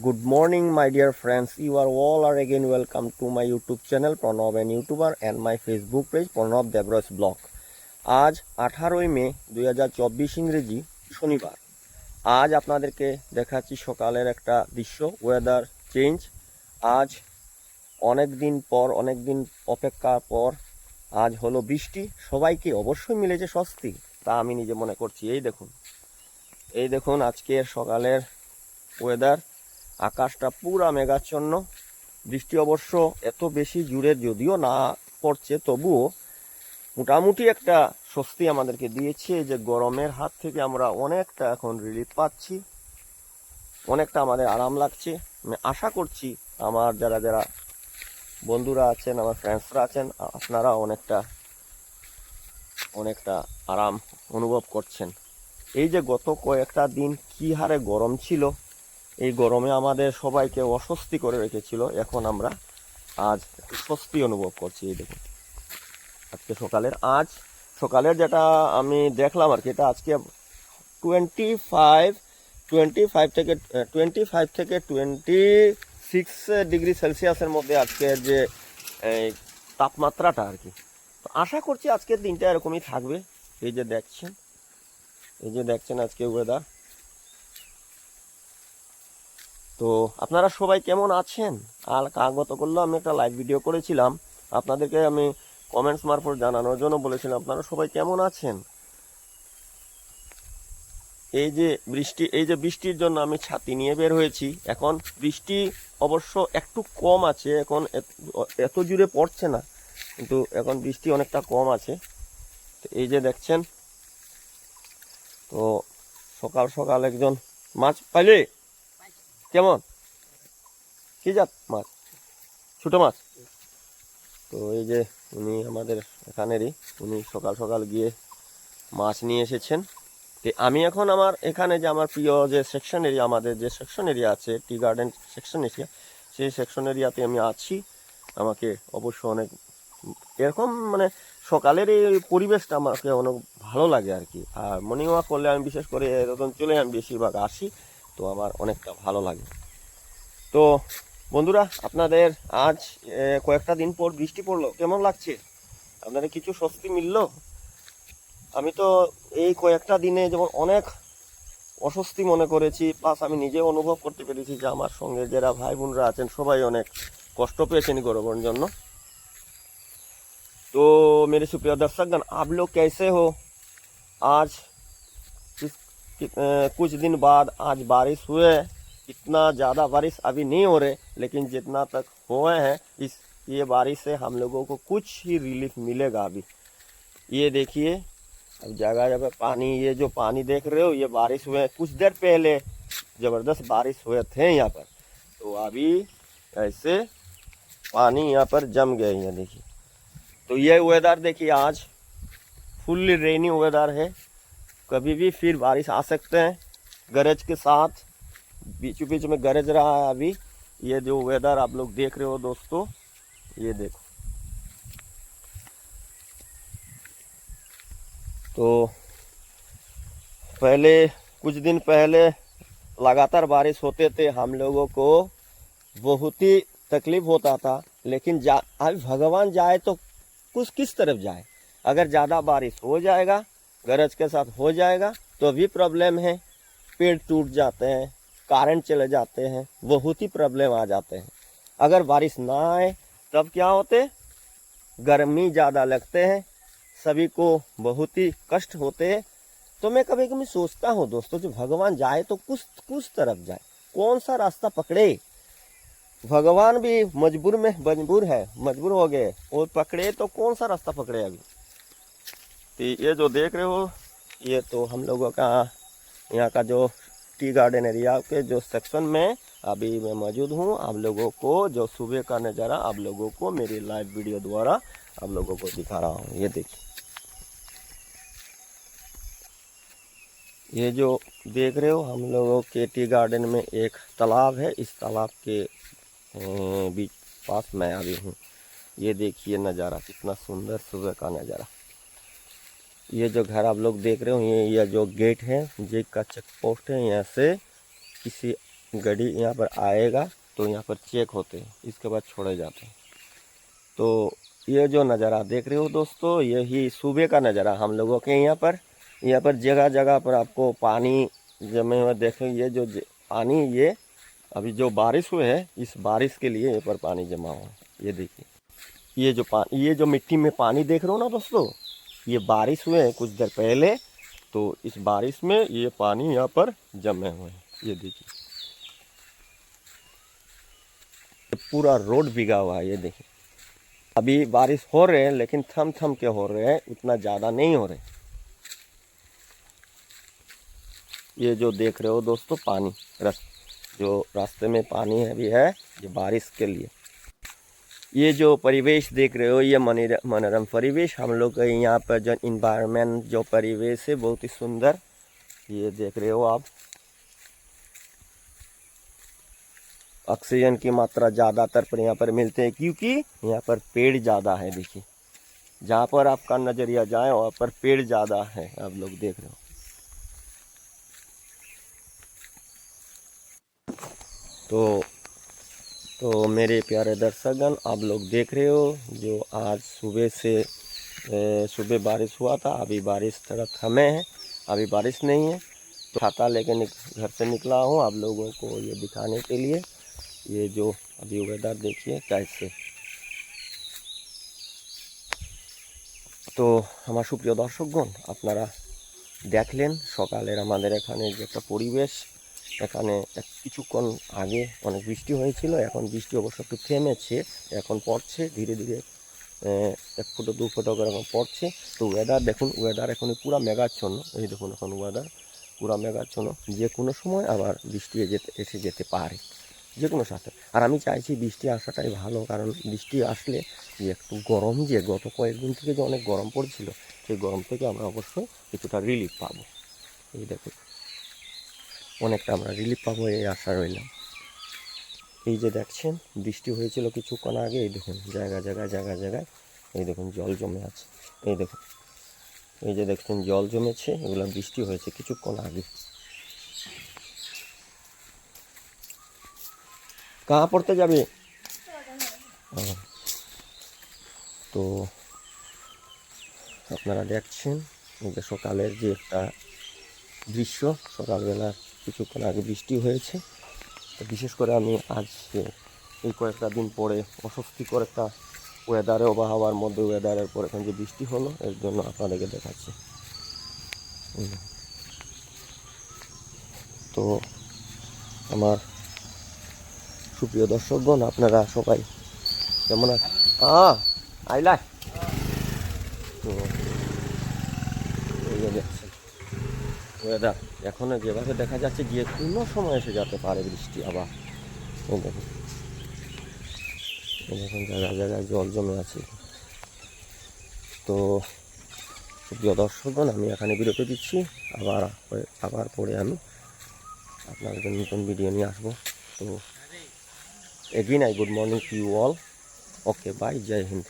Good morning my dear friends you are all are again welcome to my YouTube channel Pranab and YouTuber and my Facebook page Pranab Devras Blog. আজ আঠারোই মে, দুই হাজার চব্বিশ ইংরেজি শনিবার। আজ আপনাদেরকে দেখাচ্ছি সকালের একটা দৃশ্য ওয়েদার চেঞ্জ আজ অনেক দিন পর, অনেক দিন অপেক্ষার পর আজ হলো বৃষ্টি। সবাইকে অবশ্যই মিলেছে স্বস্তি, তা আমি নিজে মনে করছি। এই দেখুন এই দেখুন আজকের সকালের ওয়েদার আকাশটা পুরা মেঘাচ্ছন্ন। বৃষ্টি অবশ্য এত বেশি জুড়ে যদিও না পড়ছে, তবুও মোটামুটি একটা স্বস্তি আমাদেরকে দিয়েছে যে গরমের হাত থেকে আমরা অনেকটা এখন রিলিফ পাচ্ছি, অনেকটা আমাদের আরাম লাগছে। আমি আশা করছি আমার যারা যারা বন্ধুরা আছেন, আমার ফ্রেন্ডসরা আছেন, আপনারা অনেকটা অনেকটা আরাম অনুভব করছেন। এই যে গত কয়েকটা দিন কি হারে গরম ছিল এই গরমে আমাদের সবাইকে অস্বস্তি করে রেখেছিল। এখন আমরা আজ স্বস্তি অনুভব করছি, এই দেখুন। আজকে সকালের আজ, সকালের যেটা আমি দেখলাম আর কি, এটা আজকে টোয়েন্টি ফাইভ টোয়েন্টি ফাইভ থেকে টোয়েন্টি ফাইভ থেকে টোয়েন্টি সিক্স ডিগ্রি সেলসিয়াসের মধ্যে আজকের যে তাপমাত্রাটা আর কি। তো আশা করছি আজকের দিনটা এরকমই থাকবে। এই যে দেখছেন, এই যে দেখছেন আজকে ওয়েদার তো আপনারা সবাই কেমন আছেন? আর কাগত করল, আমি একটা লাইভ ভিডিও করেছিলাম। আপনাদেরকে আমি কমেন্টস মারফত জানানোর জন্য বলেছিলাম, আপনারা সবাই কেমন আছেন? এই যে বৃষ্টি, এই যে বৃষ্টির জন্য আমি ছাতি নিয়ে বের হয়েছি। এখন বৃষ্টি অবশ্য একটু কম আছে, এখন এত- জুড়ে পড়ছে না, কিন্তু এখন বৃষ্টি অনেকটা কম আছে। তো এই যে দেখছেন, তো সকাল সকাল একজন মাছ পাইলে? কেমন? কি জাত মাছ? ছোটো মাছ? তো এই যে উনি আমাদের এখানেরই, উনি সকাল সকাল গিয়ে মাছ নিয়ে এসেছেন। তো আমি এখন আমার এখানে যে আমার প্রিয় যে সেকশন এরিয়া আমাদের যে সেকশন এরিয়া আছে টি গার্ডেন সেকশন এরিয়া সেই সেকশন এরিয়াতে আমি আছি। আমাকে অবশ্য অনেক, এরকম মানে সকালের এই পরিবেশটা আমাকে অনেক ভালো লাগে আর কি। আর মর্নিং ওয়াক করলে আমি বিশেষ করে এরকম চলে আমি বেশিরভাগ আসি। তো আমার অনেকটা ভালো লাগে তো বন্ধুরা আপনাদের আজ এ, কয়েকটা দিন পর বৃষ্টি পড়লো কেমন লাগছে আপনাদের কিছু স্বস্তি মিললো আমি তো এই কয়েকটা দিনে যেমন অনেক অস্বস্তি মনে করেছি প্লাস আমি নিজে অনুভব করতে পেরেছি যে আমার সঙ্গে যারা ভাই বোনরা আছেন সবাই অনেক কষ্ট পেয়েছেন এই গরমের জন্য तो मेरे सुप्रिय दर्शकगण आप लोग कैसे हो आज इस कि- अ, कुछ दिन बाद आज बारिश हुए इतना ज़्यादा बारिश अभी नहीं हो रहे, लेकिन जितना तक हुए हैं, इस, ये बारिश से हम लोगों को कुछ ही रिलीफ मिलेगा अभी। ये देखिए, अब जगह जगह पानी, ये जो पानी देख रहे हो, ये बारिश हुए कुछ देर पहले, ज़बरदस्त बारिश हुए थे यहाँ पर। तो अभी ऐसे पानी यहाँ पर जम गए हैं, देखिए। तो ये वेदर देखिए आज फुल्ली रेनी वेदर है। कभी भी फिर बारिश आ सकते हैं। गरज के साथ बीच बीच में गरज रहा है अभी। ये जो वेदर आप लोग देख रहे हो दोस्तों, ये देखो। तो पहले, कुछ दिन पहले लगातार बारिश होते थे, हम लोगों को बहुत ही तकलीफ़ होता था। लेकिन जा, अभी भगवान जाए तो कुछ किस तरफ़ जाए? अगर ज़्यादा बारिश हो जाएगा गरज के साथ हो जाएगा तो भी प्रॉब्लम है। पेड़ टूट जाते हैं करंट चले जाते हैं बहुत ही प्रॉब्लम आ जाते हैं। अगर बारिश ना आए, तब क्या होते? गर्मी ज़्यादा लगते हैं, सभी को बहुत ही कष्ट होते हैं। तो मैं कभी कभी सोचता हूँ, दोस्तों जो भगवान जाए तो कुछ कुछ तरफ़ जाए। कौन सा रास्ता पकड़े? भगवान भी मजबूर में मजबूर है, मजबूर हो गए। और पकड़े तो कौन सा रास्ता पकड़े अभी? तो ये जो देख रहे हो, ये तो हम लोगों का यहाँ का जो टी गार्डन एरिया के जो सेक्शन में अभी मैं मौजूद हूँ। आप लोगों को जो सुबह का नज़ारा आप लोगों को मेरी लाइव वीडियो द्वारा आप लोगों को दिखा रहा हूँ। ये देखिए। ये जो देख रहे हो, हम लोगों के टी गार्डन में एक तालाब है। इस तालाब के बीच पास मैं अभी हूँ। ये देखिए नज़ारा, कितना सुंदर सुबह का नज़ारा। ये जो घर आप लोग देख रहे हो, ये ये जो गेट है जेक का चेक पोस्ट है, यहाँ से किसी गाड़ी यहाँ पर आएगा तो यहाँ पर चेक होते हैं, इसके बाद छोड़े जाते हैं। तो ये जो नज़ारा देख रहे हो दोस्तों, यही सुबह का नज़ारा हम लोगों के यहाँ पर। यहाँ पर जगह जगह पर आपको पानी जमे हुए देखें ये जो पानी ये, अभी जो बारिश हुए है, इस बारिश के लिए यहाँ पर पानी जमा हुआ ये देखिए, ये जो पानी ये जो मिट्टी में पानी देख रहे हो ना दोस्तों ये बारिश हुए हैं कुछ देर पहले तो इस बारिश में ये पानी यहाँ पर जमे हुए हैं। ये देखिए। पूरा रोड बिगा हुआ है, ये देखिए। अभी बारिश हो रहे हैं, लेकिन थम थम के हो रहे हैं उतना ज़्यादा नहीं हो रहे। ये जो देख रहे हो दोस्तों, पानी, रस, जो रास्ते में पानी है भी है, ये बारिश के लिए। ये जो परिवेश देख रहे हो, ये मनोरम परिवेश। हम लोग यहाँ पर जो इन्वायरमेंट जो परिवेश है, बहुत ही सुंदर। ये देख रहे हो आप। ऑक्सीजन की मात्रा ज़्यादातर पर यहाँ पर मिलते हैं, क्योंकि यहाँ पर पेड़ ज़्यादा है, देखिए। जहाँ पर आपका नज़रिया जाए, वहाँ पर पेड़ ज़्यादा है, आप लोग देख रहे हो। तो तो मेरे प्यारे दर्शकगण आप लोग देख रहे हो जो आज सुबह से ए, सुबह बारिश हुआ था अभी बारिश थोड़ा थमे है अभी बारिश नहीं है तो छाता लेके निक, घर से निकला हूँ आप लोगों को ये दिखाने के लिए ये जो अभी वेदर देखिए कैसे তো আমার সুপ্রিয় দর্শকগণ আপনারা দেখলেন সকালের আমাদের এখানে যে একটা পরিবেশ এখানে কিছুক্ষণ আগে অনেক বৃষ্টি হয়েছিল, এখন বৃষ্টি অবশ্য একটু থেমেছে, এখন পড়ছে, ধীরে ধীরে এক ফুটো, দু ফুটো করে এখন পড়ছে। তো ওয়েদার দেখুন ওয়েদার এখন পুরো মেঘাচ্ছন্ন, এই দেখুন এখন ওয়েদার পুরো মেঘাচ্ছন্ন, যে কোনো সময় আবার বৃষ্টি যেতে, এসে যেতে পারে, যে কোনো সাথে। আর আমি চাইছি বৃষ্টি আসাটাই ভালো, কারণ বৃষ্টি আসলে যে একটু গরম যে, গত কয়েকদিন থেকে যে অনেক গরম পড়ছিল, সেই গরম থেকে আমরা অবশ্যই কিছুটা রিলিফ পাবো। এই দেখুন। অনেকটা আমরা রিলিফ পাবো, এই আশা রইলাম এই যে দেখছেন, বৃষ্টি হয়েছিল কিছুক্ষণ আগে, এই দেখুন, জায়গা জায়গায় জায়গা জায়গায় এই দেখুন, জল জমে আছে। এই দেখুন, এই যে দেখছেন, জল জমেছে, এগুলো বৃষ্টি হয়েছে কিছুক্ষণ আগে। কাহা পড়তে যাবে? তো আপনারা দেখছেন, এই যে সকালের যে একটা দৃশ্য সকালবেলা কিছুক্ষণ আগে বৃষ্টি হয়েছে। বিশেষ করে আমি আজ এই কয়েকটা দিন পরে অস্বস্তিকর একটা ওয়েদারে আবহাওয়ার মধ্যে ওয়েদারের পর এখন যে বৃষ্টি হলো এর জন্য আপনাদেরকে দেখাচ্ছি। তো আমার সুপ্রিয় দর্শকগণ আপনারা সবাই কেমন আছেন? আ আইলা তো এই যে দেখছেন ওয়েদার এখনও যেভাবে দেখা যাচ্ছে যে কোনো সময় এসে যেতে পারে বৃষ্টি আবার। দেখুন। জায়গায় জায়গায় জল জমে আছে। তো প্রিয় দর্শকগণ, আমি এখানে বিরতি দিচ্ছি। আবার আবার পরে আমি আপনাদের নতুন ভিডিও নিয়ে আসব। তো again I good morning to you all okay bye Jai Hind.